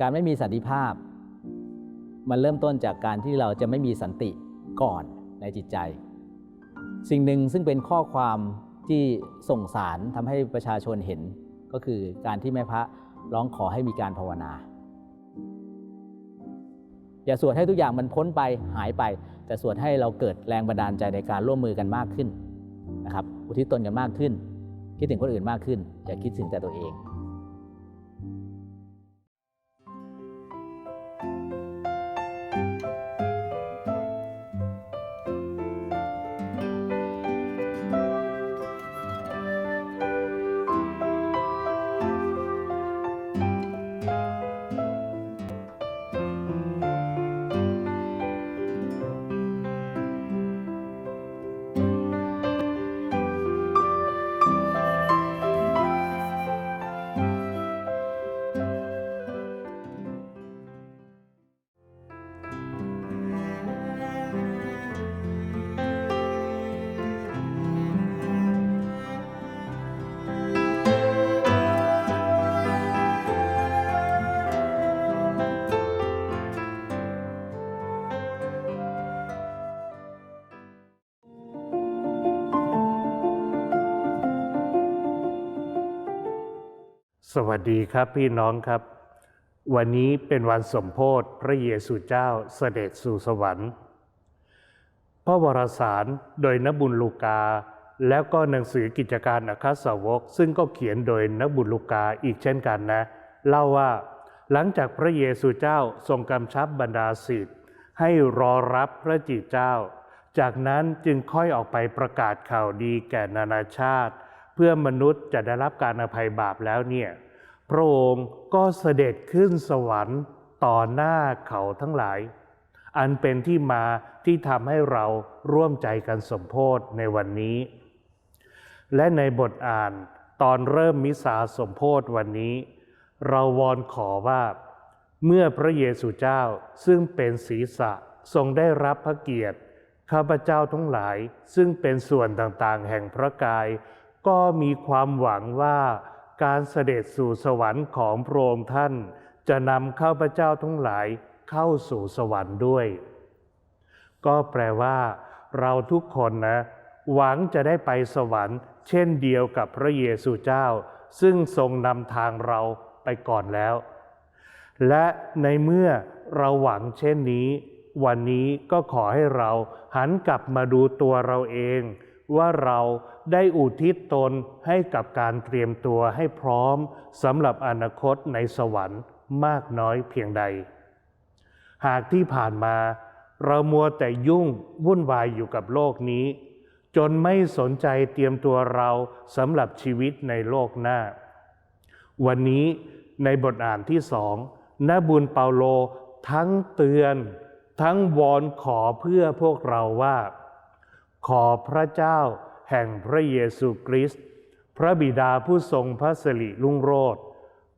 การไม่มีสันติภาพ มันเริ่มต้นจากการที่เราจะไม่มีสันติก่อนในจิตใจ สิ่งหนึ่งซึ่งเป็นข้อความที่ส่งสารทำให้ประชาชนเห็น ก็คือการที่แม่พระร้องขอให้มีการภาวนา อย่าสวดให้ทุกอย่างมันพ้นไปหายไป แต่สวดให้เราเกิดแรงบันดาลใจในการร่วมมือกันมากขึ้นนะครับอุทิศตนกันมากขึ้น คิดถึงคนอื่นมากขึ้นอย่าคิดถึงแต่ตัวเอง สวัสดีครับพี่น้องครับ วันนี้เป็นวันสมโพธิพระเยซูเจ้าเสด็จสู่สวรรค์ พระวรสารโดยนบุญลูกา แล้วก็หนังสือกิจการอัครสาวก ซึ่งก็เขียนโดยนบุญลูกาอีกเช่นกันนะ เล่าว่าหลังจากพระเยซูเจ้าทรงกำชับบรรดาศิษย์ให้รอรับพระจิตเจ้า จากนั้นจึงค่อยออกไปประกาศข่าวดีแก่นานาชาติ เพื่อมนุษย์จะได้รับการอภัยบาปแล้วเนี่ย พระองค์ก็เสด็จขึ้นสวรรค์ต่อหน้าเขาทั้งหลาย อันเป็นที่มาที่ทำให้เราร่วมใจกันสมโพธในวันนี้ และในบทอ่านตอนเริ่มมิสาสมโพธวันนี้ เราวอนขอว่า เมื่อพระเยซูเจ้าซึ่งเป็นศีรษะทรงได้รับพระเกียรติข้าพเจ้าทั้งหลายซึ่งเป็นส่วนต่างๆ แห่งพระกาย ก็มีความหวังว่า การเสด็จสู่สวรรค์ของพระองค์ท่าน จะนำข้าพเจ้าทั้งหลายเข้าสู่สวรรค์ด้วย ก็แปลว่า เราทุกคนนะ หวังจะได้ไปสวรรค์ เช่นเดียวกับพระเยซูเจ้า ซึ่งทรงนำทางเราไปก่อนแล้ว และในเมื่อเราหวังเช่นนี้ วันนี้ก็ขอให้เราหันกลับมาดูตัวเราเอง ว่าเรา ได้อุทิศตนให้กับการเตรียมตัวให้พร้อมสำหรับอนาคตในสวรรค์มากน้อยเพียงใด หากที่ผ่านมา เรามัวแต่ยุ่งวุ่นวายอยู่กับโลกนี้ จนไม่สนใจเตรียมตัวเราสำหรับชีวิตในโลกหน้า วันนี้ในบทอ่านที่สองนบุญเปาโลทั้งเตือน ทั้งวอนขอเพื่อพวกเราว่า ขอพระเจ้า แห่งพระเยซูคริสต์พระบิดาผู้ทรงพระสิริรุ่งโรจน์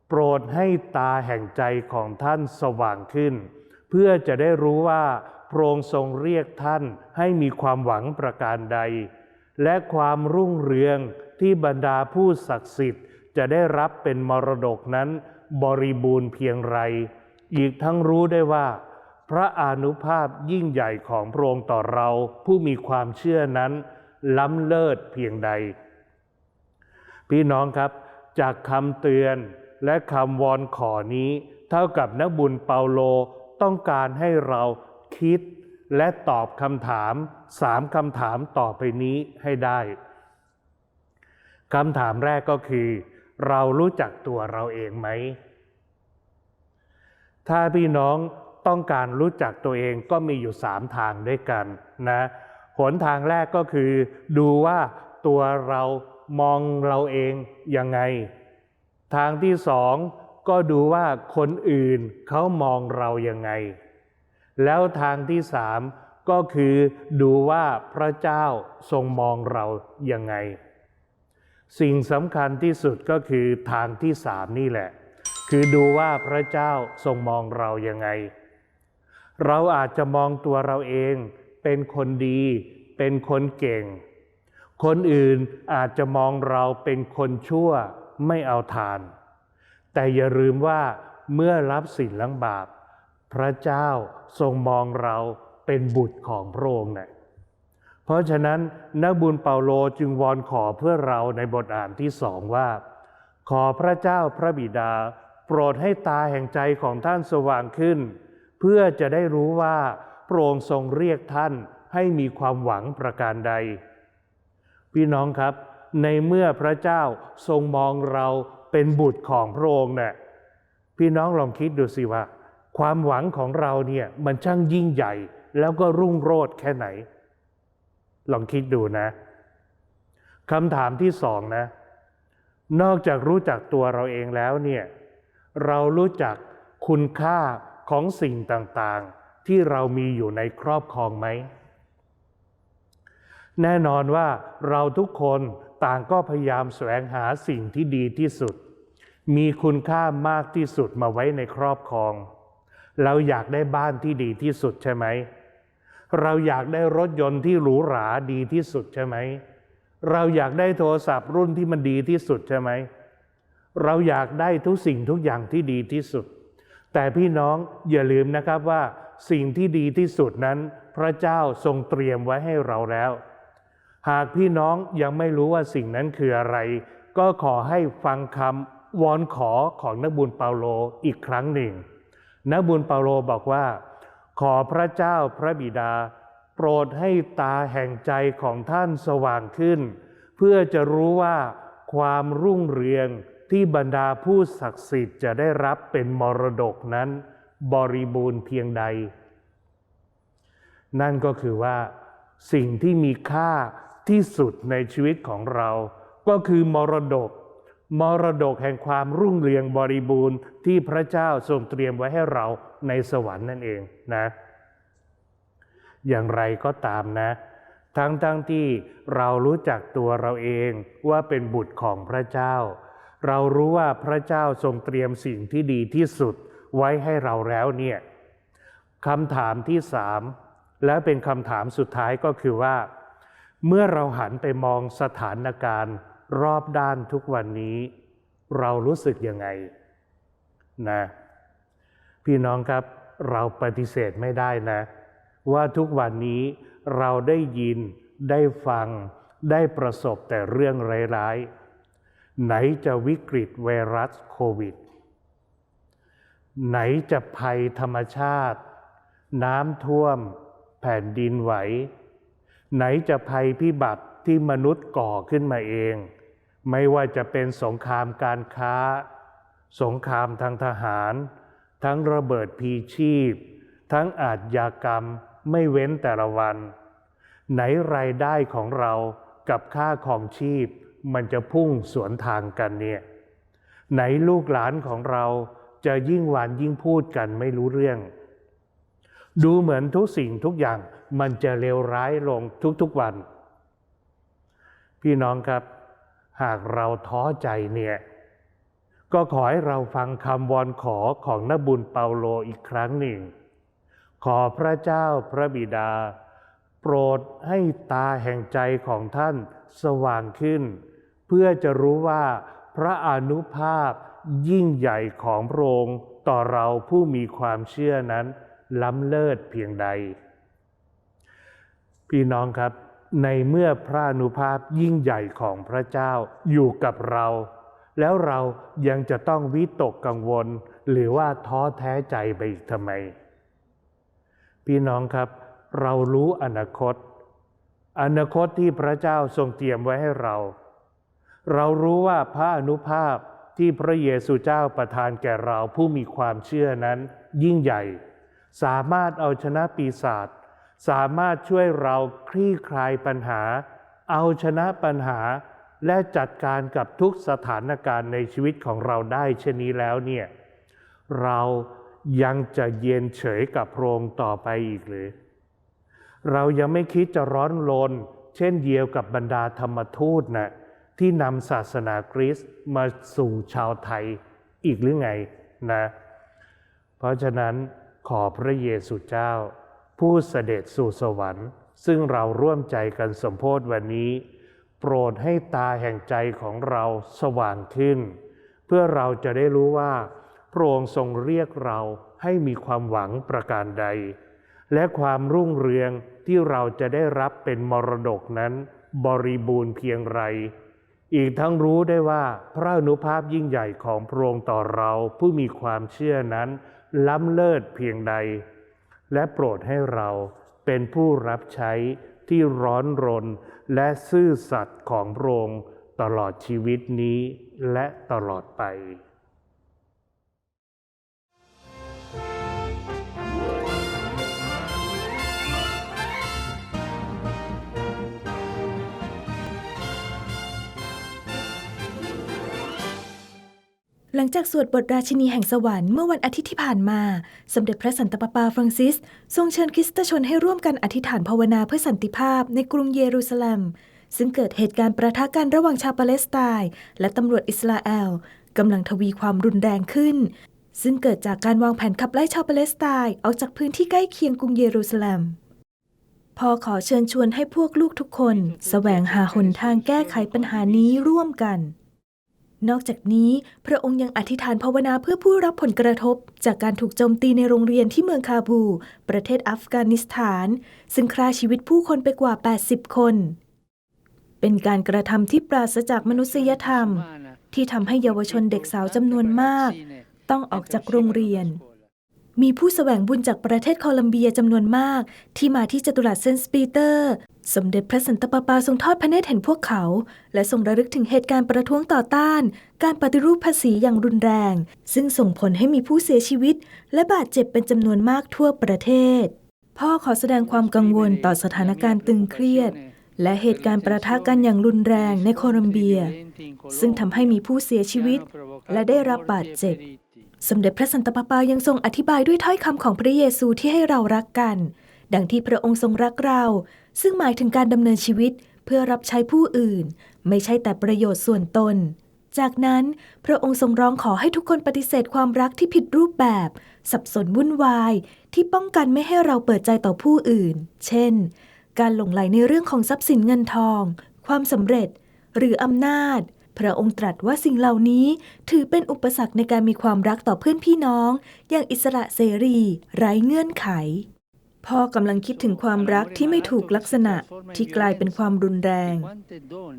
โปรดให้ตาแห่งใจของท่านสว่างขึ้น เพื่อจะได้รู้ว่าพระองค์ทรงเรียกท่านให้มีความหวังประการใด และความรุ่งเรืองที่บรรดาผู้ศักดิ์สิทธิ์จะได้รับเป็นมรดกนั้นบริบูรณ์เพียงไร อีกทั้งรู้ได้ว่า พระอนุภาพยิ่งใหญ่ของพระองค์ต่อเราผู้มีความเชื่อนั้น ล้ำเลิศเพียงใด พี่น้องครับจากคำเตือนและคำวอนขอนี้ เท่ากับนักบุญเปาโลต้องการให้เราคิดและตอบคำถามสามคำถามต่อไปนี้ให้ได้คำถามแรกก็คือ เรารู้จักตัวเราเองไหม ถ้าพี่น้องต้องการรู้จักตัวเองก็มีอยู่สามทางด้วยกันนะ หนทางแรกก็คือ ดูว่าตัวเรามองเราเองยังไง ทางที่สองก็ดูว่าคนอื่นเขามองเรายังไง แล้วทางที่สามก็คือดูว่าพระเจ้าทรงมองเรายังไง สิ่งสำคัญที่สุดก็คือทางที่สามนี่แหละ คือดูว่าพระเจ้าทรงมองเรายังไง เราอาจจะมองตัวเราเอง เป็นคนดี เป็นคนเก่ง คนอื่นอาจจะมองเราเป็นคนชั่วไม่เอาทาน แต่อย่าลืมว่าเมื่อรับสิ่งลังบาป พระเจ้าทรงมองเราเป็นบุตรของพระองค์เนะเพราะฉะนั้นนักบุญเปาโลจึงวอนขอเพื่อเราในบทอ่านที่สองว่า ขอพระเจ้าพระบิดา โปรดให้ตาแห่งใจของท่านสว่างขึ้น เพื่อจะได้รู้ว่า พระองค์ทรงเรียกท่านให้มีความหวังประการใด พี่น้องครับ ในเมื่อพระเจ้าทรงมองเราเป็นบุตรของพระองค์เนี่ยพี่น้องลองคิดดูสิว่า ความหวังของเราเนี่ยมันช่างยิ่งใหญ่ แล้วก็รุ่งโรจน์แค่ไหน ลองคิดดูนะคำถามที่สองนะ นอกจากรู้จักตัวเราเองแล้วเนี่ยเรารู้จักคุณค่าของสิ่งต่างๆ ที่เรามีอยู่ในครอบครองไหม แน่นอนว่าเราทุกคนต่างก็พยายามแสวงหาสิ่งที่ดีที่สุด มีคุณค่ามากที่สุดมาไว้ในครอบครอง เราอยากได้บ้านที่ดีที่สุดใช่ไหม เราอยากได้รถยนต์ที่หรูหราดีที่สุดใช่ไหม เราอยากได้โทรศัพท์รุ่นที่มันดีที่สุดใช่ไหม เราอยากได้ทุกสิ่งทุกอย่างที่ดีที่สุด แต่พี่น้องอย่าลืมนะครับว่า สิ่งที่ดีที่สุดนั้น พระเจ้าทรงเตรียมไว้ให้เราแล้ว หากพี่น้องยังไม่รู้ว่าสิ่งนั้นคืออะไร ก็ขอให้ฟังคำวอนขอของนักบุญเปาโลอีกครั้งหนึ่ง นักบุญเปาโลบอกว่า ขอพระเจ้าพระบิดา โปรดให้ตาแห่งใจของท่านสว่างขึ้น เพื่อจะรู้ว่าความรุ่งเรืองที่บรรดาผู้ศักดิ์สิทธิ์จะได้รับเป็นมรดกนั้น บริบูรณ์เพียงใด นั่นก็คือว่าสิ่งที่มีค่าที่สุดในชีวิตของเรา ก็คือมรดก มรดกแห่งความรุ่งเรืองบริบูรณ์ที่พระเจ้าทรงเตรียมไว้ให้เราในสวรรค์นั่นเองนะ อย่างไรก็ตามนะ ทั้งทั้งที่เรารู้จักตัวเราเองว่าเป็นบุตรของพระเจ้า เรารู้ว่าพระเจ้าทรงเตรียมสิ่งที่ดีที่สุด ไว้ให้เราแล้วเนี่ยคำถามที่สามและเป็นคำถามสุดท้ายก็คือว่า เมื่อเราหันไปมองสถานการณ์รอบด้านทุกวันนี้ เรารู้สึกยังไงนะพี่น้องครับเราปฏิเสธไม่ได้นะ ว่าทุกวันนี้เราได้ยินได้ฟังได้ประสบแต่เรื่องร้ายๆ ไหนจะวิกฤตไวรัสโควิด ไหนจะภัยธรรมชาติ น้ำท่วม แผ่นดินไหว ไหนจะภัยพิบัติที่มนุษย์ก่อขึ้นมาเอง ไม่ว่าจะเป็นสงครามการค้า สงครามทางทหาร ทั้งระเบิดพีชีพ ทั้งอาชญากรรมไม่เว้นแต่ละวัน ไหนรายได้ของเรากับค่าของชีพ มันจะพุ่งสวนทางกันเนี่ย ไหนลูกหลานของเรา จะยิ่งหวานยิ่งพูดกันไม่รู้เรื่อง ดูเหมือนทุกสิ่งทุกอย่างมันจะเลวร้ายลงทุกๆวัน พี่น้องครับ หากเราท้อใจเนี่ยก็ขอให้เราฟังคำวอนขอของนบุญเปาโลอีกครั้งหนึ่ง ขอพระเจ้าพระบิดา โปรดให้ตาแห่งใจของท่านสว่างขึ้น เพื่อจะรู้ว่าพระอนุภาพ ยิ่งใหญ่ของพระองค์ต่อเราผู้มีความเชื่อนั้นล้ำเลิศเพียงใด พี่น้องครับ ในเมื่อพระอนุภาพยิ่งใหญ่ของพระเจ้าอยู่กับเรา แล้วเรายังจะต้องวิตกกังวล หรือว่าท้อแท้ใจไปอีกทำไม พี่น้องครับ เรารู้อนาคต อนาคตที่พระเจ้าทรงเตรียมไว้ให้เรา เรารู้ว่าพระอนุภาพ ที่พระเยซูเจ้าประทานแก่เราผู้มีความเชื่อนั้นยิ่งใหญ่ สามารถเอาชนะปีศาจสามารถช่วยเราคลี่คลายปัญหา เอาชนะปัญหา และจัดการกับทุกสถานการณ์ในชีวิตของเราได้เช่นนี้แล้วเนี่ยเรายังจะเย็นเฉยกับพระองค์ต่อไปอีกหรือ เรายังไม่คิดจะร้อนรนเช่นเดียวกับบรรดาธรรมทูตนะ ที่นำศาสนาคริสต์มาสู่ชาวไทยอีกหรือไงนะ เพราะฉะนั้นขอพระเยซูเจ้า ผู้เสด็จสู่สวรรค์ ซึ่งเราร่วมใจกันสมโพธวันนี้ โปรดให้ตาแห่งใจของเราสว่างขึ้น เพื่อเราจะได้รู้ว่าพระองค์ทรงเรียกเราให้มีความหวังประการใด และความรุ่งเรืองที่เราจะได้รับเป็นมรดกนั้น บริบูรณ์เพียงไร อีกทั้งรู้ได้ว่าพระอนุภาพยิ่งใหญ่ของพระองค์ต่อเราผู้มีความเชื่อนั้น ล้ำเลิศเพียงใด และโปรดให้เราเป็นผู้รับใช้ที่ร้อนรนและซื่อสัตย์ของพระองค์ตลอดชีวิตนี้และตลอดไป หลังจากสวดบทราชินีแห่งสวรรค์เมื่อวันอาทิตย์ที่ผ่านมา สมเด็จพระสันตะปาปาฟรังซิส ทรงเชิญคริสตชนให้ร่วมกันอธิษฐานภาวนาเพื่อสันติภาพในกรุงเยรูซาเล็ม ซึ่งเกิดเหตุการณ์ประทะกันระหว่างชาวปาเลสไตน์และตำรวจอิสราเอลกำลังทวีความรุนแรงขึ้น ซึ่งเกิดจากการวางแผนขับไล่ชาวปาเลสไตน์ออกจากพื้นที่ใกล้เคียงกรุงเยรูซาเล็มพอขอเชิญชวนให้พวกลูกทุกคน แสวงหาหนทางแก้ไขปัญหานี้ร่วมกัน นอกจากนี้ พระองค์ยังอธิษฐานภาวนาเพื่อผู้รับผลกระทบ จากการถูกโจมตีในโรงเรียนที่เมืองคาบู ประเทศอัฟกานิสถาน ซึ่งฆ่าชีวิตผู้คนไปกว่า 80 คน เป็นการกระทำที่ปราศจากมนุษยธรรม ที่ทำให้เยาวชนเด็กสาวจำนวนมาก ต้องออกจากโรงเรียน มีผู้แสวงบุญจากประเทศโคลัมเบียจำนวนมาก ที่มาที่จตุรัสเซนต์ปีเตอร์ สมเด็จพระสันตะปาปาทรงทอดพระเนตรเห็นพวกเขา และทรงระลึกถึงเหตุการณ์ประท้วงต่อต้าน การปฏิรูปภาษีอย่างรุนแรง ซึ่งส่งผลให้มีผู้เสียชีวิต และบาดเจ็บเป็นจำนวนมากทั่วประเทศ พ่อขอแสดงความกังวลต่อสถานการณ์ตึงเครียด และเหตุการณ์ประทะกันอย่างรุนแรงในโคลัมเบีย ซึ่งทำให้มีผู้เสียชีวิต และได้รับบาดเจ็บ สมเด็จพระสันตะปาปายังทรงอธิบายด้วยถ้อยคำของพระเยซูที่ให้เรารักกัน ดังที่พระองค์ทรงรักเรา ซึ่งหมายถึงการดำเนินชีวิตเพื่อรับใช้ผู้อื่น ไม่ใช่แต่ประโยชน์ส่วนตน จากนั้นพระองค์ทรงร้องขอให้ทุกคนปฏิเสธความรักที่ผิดรูปแบบ สับสนวุ่นวาย ที่ป้องกันไม่ให้เราเปิดใจต่อผู้อื่น เช่น การหลงไหลในเรื่องของทรัพย์สินเงินทอง ความสำเร็จ หรืออำนาจ พระองค์ตรัสว่าสิ่งเหล่านี้ถือเป็นอุปสรรคในการมีความรักต่อเพื่อนพี่น้อง อย่างอิสระเสรี ไร้เงื่อนไข พ่อกำลังคิดถึงความรักที่ไม่ถูกลักษณะที่กลายเป็นความรุนแรง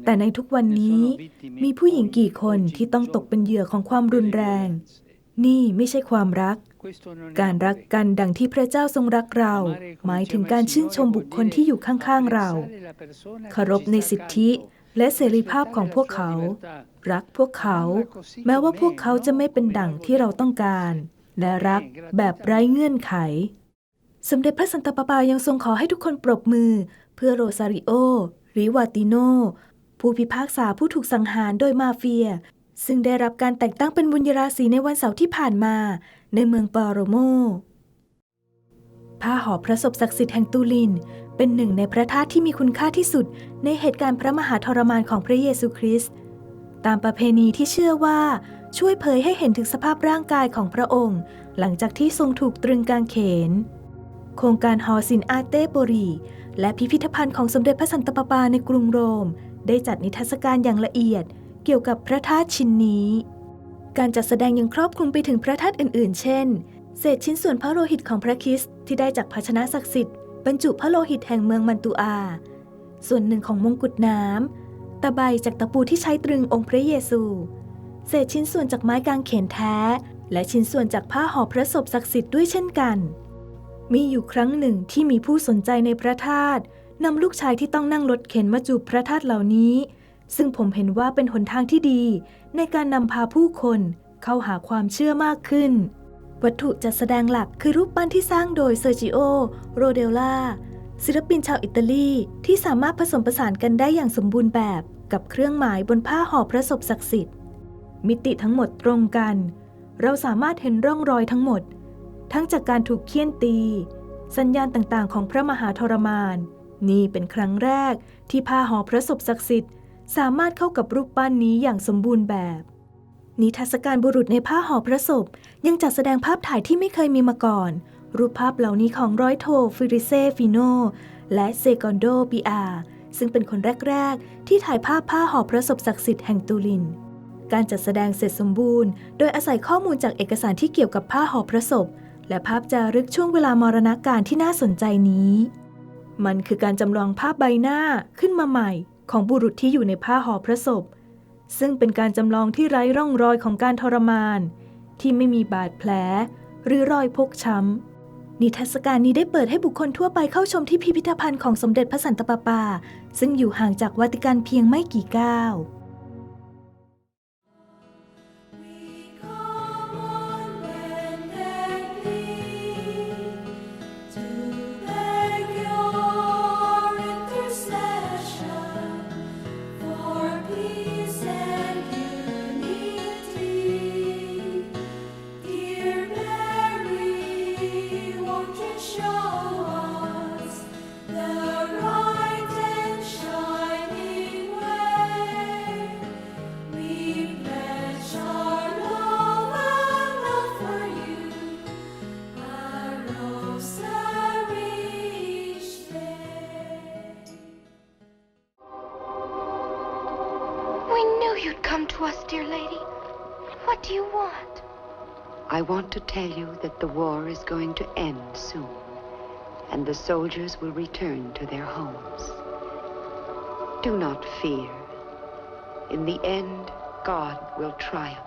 แต่ในทุกวันนี้มีผู้หญิงกี่คนที่ต้องตกเป็นเหยื่อของความรุนแรง นี่ไม่ใช่ความรัก การรักกันดังที่พระเจ้าทรงรักเรา หมายถึงการชื่นชมบุคคลที่อยู่ข้างๆเราเคารพในสิทธิ และเสรีภาพของพวกเขา รักพวกเขา แม้ว่าพวกเขาจะไม่เป็นดั่งที่เราต้องการ และรักแบบไร้เงื่อนไข สมเด็จพระสันตะปาปายังทรงขอให้ทุกคนปรบมือ เพื่อโรซาริโอ ริวาติโน ผู้พิพากษาผู้ถูกสังหารโดยมาเฟีย ซึ่งได้รับการแต่งตั้งเป็นบุญยราศีในวันเสาร์ที่ผ่านมา ในเมืองปาโรโมผ้าห่อพระศพศักดิ์สิทธิ์แห่งตูลิน เป็นหนึ่งในพระธาตุที่มีคุณค่าที่สุดในเหตุการณ์พระมหาทรมานของพระเยซูคริสต์ตามประเพณีที่เชื่อว่าช่วยเผยให้เห็นถึงสภาพร่างกายของพระองค์ หลังจากที่ทรงถูกตรึงกางเขน โครงการฮอซินอาเตโบรี และพิพิธภัณฑ์ของสมเด็จพระสันตะปาปาในกรุงโรม ได้จัดนิทรรศการอย่างละเอียด เกี่ยวกับพระธาตุชิ้นนี้ การจัดแสดงยังครอบคลุมไปถึงพระธาตุอื่น ๆ เช่น เศษชิ้นส่วนพระโลหิตของพระคริสต์ที่ได้จากภาชนะศักดิ์สิทธิ์ บรรจุพระโลหิตแห่งเมืองมันตูอา ส่วนหนึ่งของมงกุฎน้ำตะไบจากตะปูที่ใช้ตรึงองค์พระเยซู เศษชิ้นส่วนจากไม้กางเขนแท้ และชิ้นส่วนจากผ้าห่อพระศพศักดิ์สิทธิ์ด้วยเช่นกัน มีอยู่ครั้งหนึ่งที่มีผู้สนใจในพระธาตุนำลูกชายที่ต้องนั่งรถเข็นมาจูบพระธาตุเหล่านี้ ซึ่งผมเห็นว่าเป็นหนทางที่ดี ในการนำพาผู้คนเข้าหาความเชื่อมากขึ้น วัตถุจัดแสดงหลักคือรูปปั้นที่สร้างโดยเซอร์จิโอ โรเดลล่า ศิลปินชาวอิตาลีที่สามารถผสมผสานกันได้อย่างสมบูรณ์แบบกับเครื่องหมายบนผ้าห่อพระศพศักดิ์สิทธิ์ มิติทั้งหมดตรงกัน เราสามารถเห็นร่องรอยทั้งหมด ทั้งจากการถูกเคี่ยนตี สัญญาณต่างๆ ของพระมหาทรมาน นี่เป็นครั้งแรกที่ผ้าห่อพระศพศักดิ์สิทธิ์ สามารถเข้ากับรูปปั้นนี้อย่างสมบูรณ์แบบนิทรรศการบุรุษในผ้าห่อพระศพ ยังจัดแสดงภาพถ่ายที่ไม่เคยมีมาก่อน รูปภาพเหล่านี้ของร้อยโทฟิริเซฟิโนและเซกอนโดปิอาซึ่งเป็นคนแรก ๆ ที่ถ่ายภาพผ้าห่อพระศพศักดิ์สิทธิ์แห่งตูลิน การจัดแสดงเสร็จสมบูรณ์ โดยอาศัยข้อมูลจากเอกสารที่เกี่ยวกับผ้าห่อพระศพ และภาพจารึกช่วงเวลามรณการที่น่าสนใจนี้ มันคือการจำลองภาพใบหน้าขึ้นมาใหม่ ของบุรุษที่อยู่ในผ้าห่อพระศพ ซึ่งเป็นการจำลองที่ไร้ร่องรอยของการทรมาน ที่ไม่มีบาดแผล หรือรอยพกช้ำ นิทรรศการนี้ได้เปิดให้บุคคลทั่วไปเข้าชมที่พิพิธภัณฑ์ของสมเด็จพระสันตะปาปา ซึ่งอยู่ห่างจากวาติกันเพียงไม่กี่ก้าว you'd come to us, dear lady. What do you want? I want to tell you that the war is going to end soon, and the soldiers will return to their homes. Do not fear. In the end, God will triumph.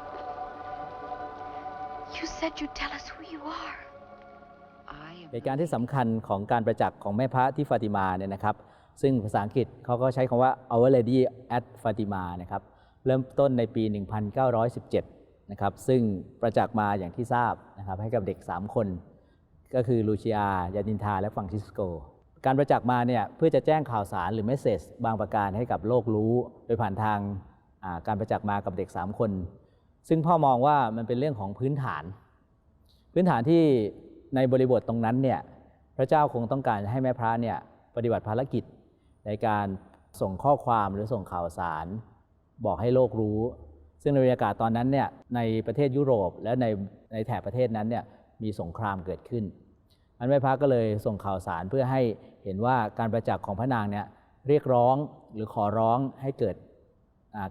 You said you'd tell us who you are. I am เหตุการณ์ที่สำคัญของการประจักษ์ของแม่พระที่ฟาติมาเนี่ยนะครับ ซึ่งภาษาอังกฤษเขาก็ใช้คำว่า Our Lady at Fatima นะครับ เริ่มต้นในปี 1917 นะครับ ซึ่งประจักษ์มาอย่างที่ทราบนะครับให้กับเด็ก 3 คน ก็คือลูเชียยานินทา และฟังซิสโก การประจักษ์มาเนี่ยเพื่อจะแจ้งข่าวสารหรือเมสเซจบางประการให้กับโลกรู้ โดยผ่านทางาการประจักษ์มากับเด็ก 3 คน ซึ่งพ่อมองว่ามันเป็นเรื่องของพื้นฐาน พื้นฐานที่ในบริบทตรงนั้นเนี่ยพระเจ้าคงต้องการให้แม่พระเนี่ยปฏิบัติภารกิจในการส่งข้อความหรือส่งข่าวสาร บอกให้โลกรู้ ซึ่งในบรรยากาศตอนนั้นเนี่ยในประเทศยุโรป และในในแถบประเทศนั้นเนี่ยมีสงครามเกิดขึ้น อันแม่พระก็เลยส่งข่าวสารเพื่อให้เห็นว่าการประจักษ์ของพระนางเนี่ยเรียกร้องหรือขอร้องให้เกิด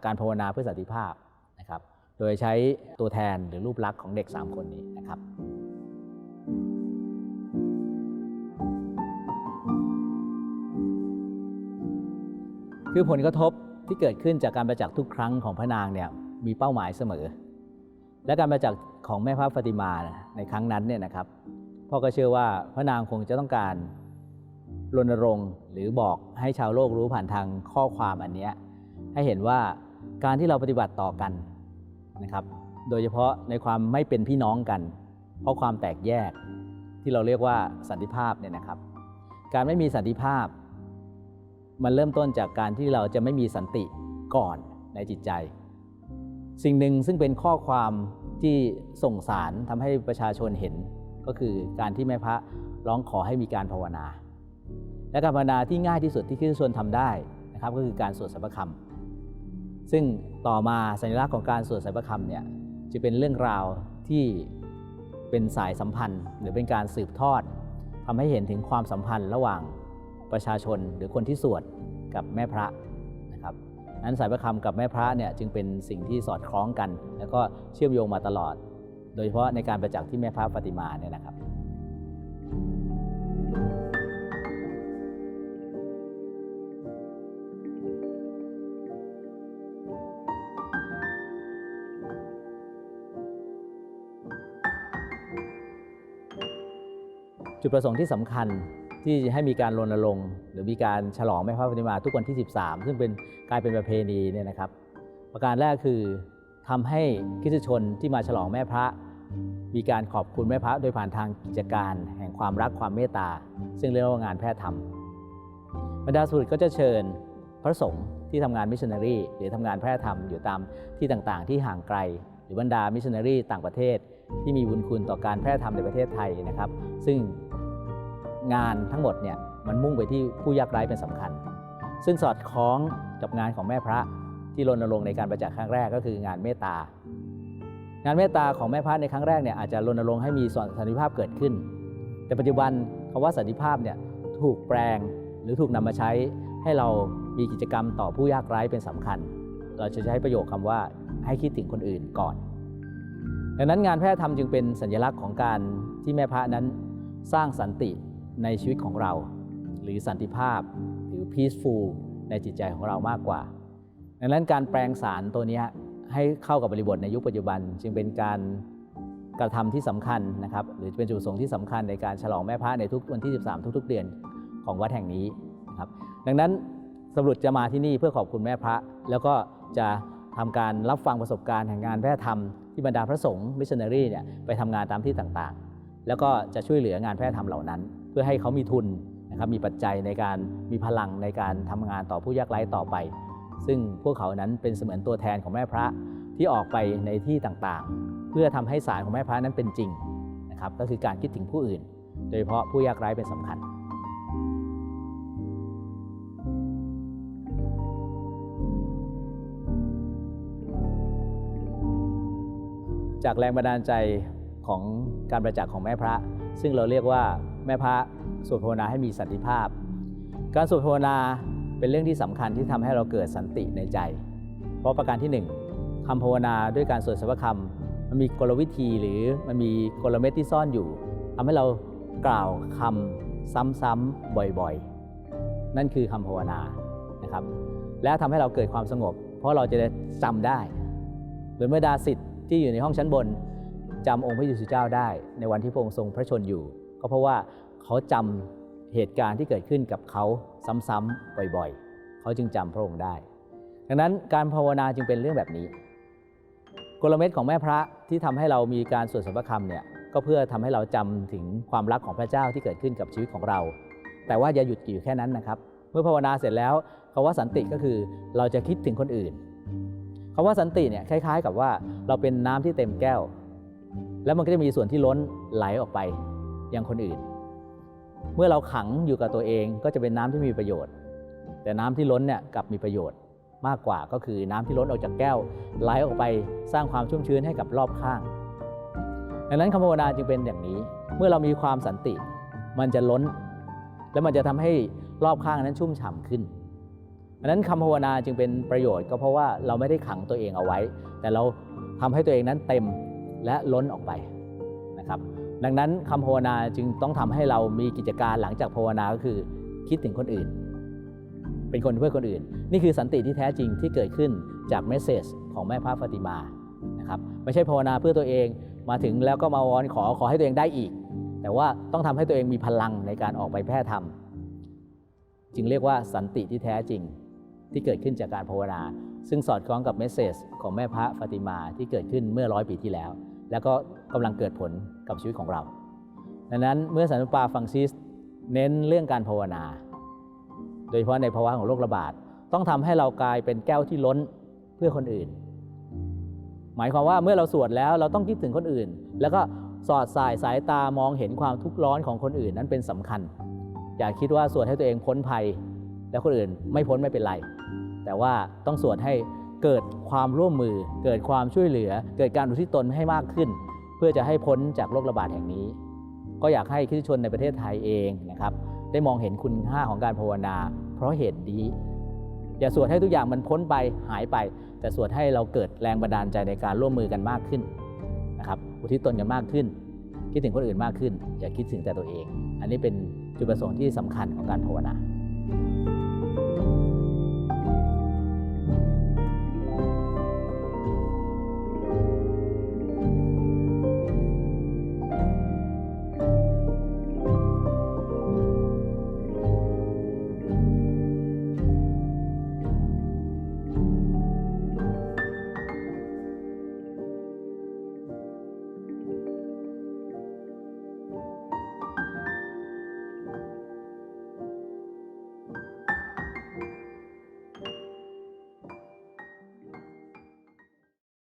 การภาวนาเพื่อสันติภาพนะครับ โดยใช้ตัวแทนหรือรูปลักษณ์ของเด็ก 3 คนนี้นะครับคือผลกระทบ ที่เกิดขึ้นจากการประจักษ์ทุกครั้งของพระนางเนี่ยมีเป้าหมายเสมอ และการประจักษ์ของแม่พระฟาติมาในครั้งนั้นเนี่ยนะครับพ่อก็เชื่อว่าพระนางคงจะต้องการรณรงค์หรือบอกให้ชาวโลกรู้ผ่านทางข้อความอันเนี้ยให้เห็นว่าการที่เราปฏิบัติต่อกันนะครับ โดยเฉพาะในความไม่เป็นพี่น้องกัน เพราะความแตกแยกที่เราเรียกว่าสันติภาพเนี่ยนะครับ การไม่มีสันติภาพ มันเริ่มต้นจากการที่เราจะไม่มีสันติก่อนในจิตใจ สิ่งหนึ่งซึ่งเป็นข้อความที่ส่งสารทำให้ประชาชนเห็น ก็คือการที่แม่พระร้องขอให้มีการภาวนา และการภาวนาที่ง่ายที่สุดที่คริสตชนทำได้นะครับก็คือการสวดสัพพคำซึ่งต่อมาสัญลักษณ์ของการสวดสัพพคำเนี่ยจะเป็นเรื่องราวที่เป็นสายสัมพันธ์ หรือเป็นการสืบทอดทำให้เห็นถึงความสัมพันธ์ระหว่าง ประชาชนหรือคนที่สวดกับแม่พระนะครับนั้นสายประคำกับแม่พระเนี่ยจึงเป็นสิ่งที่สอดคล้องกัน แล้วก็เชื่อมโยงมาตลอด โดยเฉพาะในการประจักษ์ที่แม่พระฟาติมาเนี่ยนะครับจุดประสงค์ที่สำคัญ ที่ให้มีการรณรงค์หรือมีการฉลองแม่พระปฏิมาทุกวันที่ 13 ซึ่งเป็นกลายเป็นประเพณีเนี่ยนะครับ ประการแรกคือทำให้คริสตชนที่มาฉลองแม่พระ มีการขอบคุณแม่พระโดยผ่านทางกิจการ แห่งความรักความเมตตา ซึ่งเรียกว่างานแพทย์ธรรมบรรดาสุริก็จะเชิญพระสงฆ์ที่ทำงานมิชชันนารีหรือทำงานแพทย์ธรรมอยู่ตามที่ต่างๆ ที่ห่างไกล หรือบรรดามิชชันนารีต่างประเทศ ที่มีบุญคุณต่อการแพทย์ธรรมในประเทศไทยนะครับ ซึ่ง งานทั้งหมดเนี่ยมันมุ่งไปที่ผู้ยากไร้เป็นสำคัญ ซึ่งสอดคล้องกับงานของแม่พระที่รณรงค์ในการประจักษ์ครั้งแรกก็คืองานเมตตางานเมตตาของแม่พระในครั้งแรกเนี่ยอาจจะรณรงค์ให้มีสันติภาพเกิดขึ้น แต่ปัจจุบันคำว่าสันติภาพเนี่ยถูกแปลงหรือถูกนำมาใช้ให้เรามีกิจกรรมต่อผู้ยากไร้เป็นสำคัญ เราจะใช้ประโยคคำว่าให้คิดถึงคนอื่นก่อน ดังนั้นงานแพทย์ธรรมจึงเป็นสัญลักษณ์ของการที่แม่พระนั้นสร้างสันติ ในชีวิตของเรา หรือสันติภาพหรือ peaceful ในจิตใจของเรามากกว่า ดังนั้นการแปลงสารตัวนี้ให้เข้ากับบริบทในยุคปัจจุบัน จึงเป็นการกระทำที่สำคัญนะครับหรือเป็นจุดประสงค์ที่สำคัญในการฉลองแม่พระในทุกวันที่ 13 ทุก ๆ เดือนของวัดแห่งนี้นะครับดังนั้นสรุปจะมาที่นี่เพื่อขอบคุณแม่พระ แล้วก็จะทำการรับฟังประสบการณ์แห่งงานแพทย์ธรรมที่บรรดาพระสงฆ์มิชชันนารีเนี่ยไปทำงานตามที่ต่างๆ แล้วก็จะช่วยเหลืองานแพทย์ธรรมเหล่านั้น พื่อให้เขามีทุนนะครับมีปัจจัยในการมีพลังในการทำงานต่อผู้ยากไร้ต่อไป ซึ่งพวกเขานั้นเป็นเสมือนตัวแทนของแม่พระที่ออกไปในที่ต่างๆ เพื่อทำให้สารของแม่พระนั้นเป็นจริงนะครับก็คือการคิดถึงผู้อื่น โดยเฉพาะผู้ยากไร้เป็นสำคัญจากแรงบันดาลใจของการประจักษ์ของแม่พระ ซึ่งเราเรียกว่าแม่พระสวดภาวนาให้มีสันติภาพ การสวดภาวนาเป็นเรื่องที่สำคัญที่ทำให้เราเกิดสันติในใจ เพราะประการที่หนึ่งคำภาวนาด้วยการสวดสัพพคำมันมีกลวิธีหรือมันมีกลเม็ดที่ซ่อนอยู่ทำให้เรากล่าวคำซ้ำๆบ่อยๆ นั่นคือคำภาวนานะครับ และทำให้เราเกิดความสงบ เพราะเราจะได้จำได้หรือเมื่อดาสิทธิ์ที่อยู่ในห้องชั้นบน จำองค์พระเยซูเจ้าได้ ในวันที่พระองค์ทรงพระชนอยู่ ก็เพราะว่าเขาจำเหตุการณ์ที่เกิดขึ้นกับเขาซ้ำๆบ่อยๆ เขาจึงจำพระองค์ได้ ดังนั้นการภาวนาจึงเป็นเรื่องแบบนี้ กลเม็ดของแม่พระที่ทำให้เรามีการสวดสัพพคำเนี่ยก็เพื่อทำให้เราจำถึงความรักของพระเจ้าที่เกิดขึ้นกับชีวิตของเรา แต่ว่าอย่าหยุดอยู่แค่นั้นนะครับ เมื่อภาวนาเสร็จแล้วคาว่าสันติก็คือเราจะคิดถึงคนอื่นคาว่าสันติเนี่ยคล้าย ๆ กับว่าเราเป็นน้ำที่เต็มแก้ว แล้วมันก็จะมีส่วนที่ล้นไหลออกไปยังคนอื่น เมื่อเราขังอยู่กับตัวเองก็จะเป็นน้ำที่มีประโยชน์ แต่น้ำที่ล้นเนี่ยกลับมีประโยชน์มากกว่าก็คือน้ำที่ล้นออกจากแก้วไหลออกไปสร้างความชุ่มชื้นให้กับรอบข้าง ดังนั้นคำภาวนาจึงเป็นอย่างนี้ เมื่อเรามีความสันติ มันจะล้น และมันจะทำให้รอบข้างนั้นชุ่มฉ่ำขึ้นดังนั้นคำภาวนาจึงเป็นประโยชน์ก็เพราะว่าเราไม่ได้ขังตัวเองเอาไว้ แต่เราทำให้ตัวเองนั้นเต็ม และล้นออกไปนะครับดังนั้นคำภาวนาจึงต้องทำให้เรามีกิจการหลังจากภาวนาก็คือคิดถึงคนอื่น เป็นคนเพื่อคนอื่น นี่คือสันติที่แท้จริงที่เกิดขึ้นจากเมสเซจของแม่พระฟาติมานะครับไม่ใช่ภาวนาเพื่อตัวเองมาถึงแล้วก็มาวอนขอขอให้ตัวเองได้อีก แต่ว่าต้องทำให้ตัวเองมีพลังในการออกไปแพร่ธรรมจึงเรียกว่าสันติที่แท้จริงที่เกิดขึ้นจากการภาวนา ซึ่งสอดคล้องกับเมสเซจของแม่พระฟาติมาที่เกิดขึ้นเมื่อร้อยปีที่แล้ว แล้วก็กำลังเกิดผลกับชีวิตของเรา ดังนั้นเมื่อสันติปาฟังซิสเน้นเรื่องการภาวนา โดยเฉพาะในภาวะของโรคระบาด ต้องทำให้เรากลายเป็นแก้วที่ล้นเพื่อคนอื่น หมายความว่าเมื่อเราสวดแล้วเราต้องคิดถึงคนอื่น แล้วก็สอดสายสายตามองเห็นความทุกข์ร้อนของคนอื่นนั้นเป็นสำคัญ อย่าคิดว่าสวดให้ตัวเองพ้นภัย แล้วคนอื่นไม่พ้นไม่เป็นไร แต่ว่าต้องสวดให้ เกิดความร่วมมือ เกิดความช่วยเหลือ เกิดการอุทิศตนให้มากขึ้น เพื่อจะให้พ้นจากโรคระบาดแห่งนี้ ก็อยากให้คริสตชนในประเทศไทยเองนะครับได้มองเห็นคุณค่าของการภาวนา เพราะเหตุนี้อย่าสวดให้ทุกอย่างมันพ้นไปหายไป แต่สวดให้เราเกิดแรงบันดาลใจในการร่วมมือกันมากขึ้นนะครับอุทิศตนกันมากขึ้น คิดถึงคนอื่นมากขึ้น อย่าคิดถึงแต่ตัวเอง อันนี้เป็นจุดประสงค์ที่สำคัญของการภาวนา